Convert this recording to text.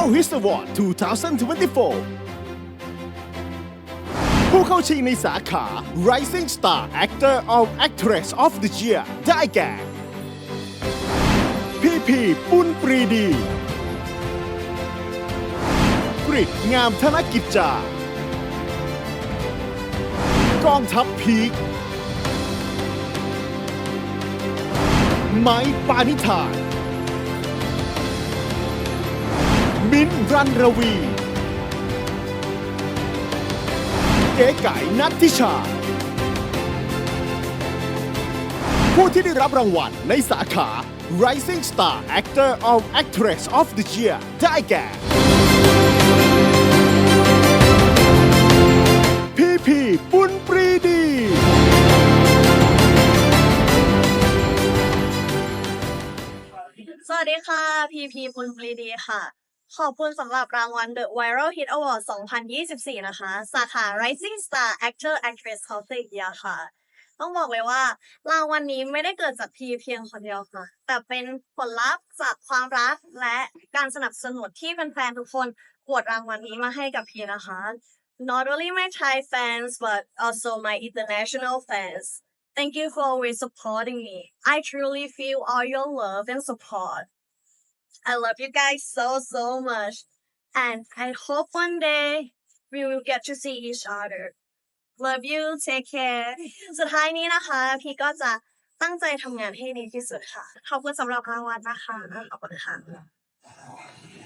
Viral Hit Award 2024 ผู้เข้าชิงในสาขา Rising Star Actor or Actress of the Year ได้แก่ พีพีปุณปรีดีกริดงามธนกิจจากองทัพพีคไม้ปานิธาน มิ้นท์รันระวี เก๋ไก่นัทธิชา ผู้ที่ได้รับรางวัลในสาขา Rising Star Actor or Actress of the Year ได้แก่ พีพีปุณปรีดี สวัสดีค่ะ พีพีปุณปรีดีค่ะ ขอบคุณสำหรับรางวัล The Viral Hit Award 2024 นะคะ สาขา Rising Star Actor Actress of the Year ค่ะ ต้องบอกเลยว่ารางวัลนี้ไม่ได้เกิดจากพีเพียงคนเดียวค่ะ แต่เป็นผลลัพธ์จากความรักและการสนับสนุนที่แฟนๆทุกคนโหวตรางวัลนี้มาให้กับพีนะคะ Not only my Thai fans but also my international fans Thank you for always supporting me. I truly feel all your love and support. I love you guys so, so much. And I hope one day we will get to see each other. Love you. Take care. สุดท้ายนี้นะคะ พี่ก็จะตั้งใจทำงานให้ดีที่สุดค่ะ ขอบคุณสำหรับรางวัลนะคะ ขอบคุณค่ะ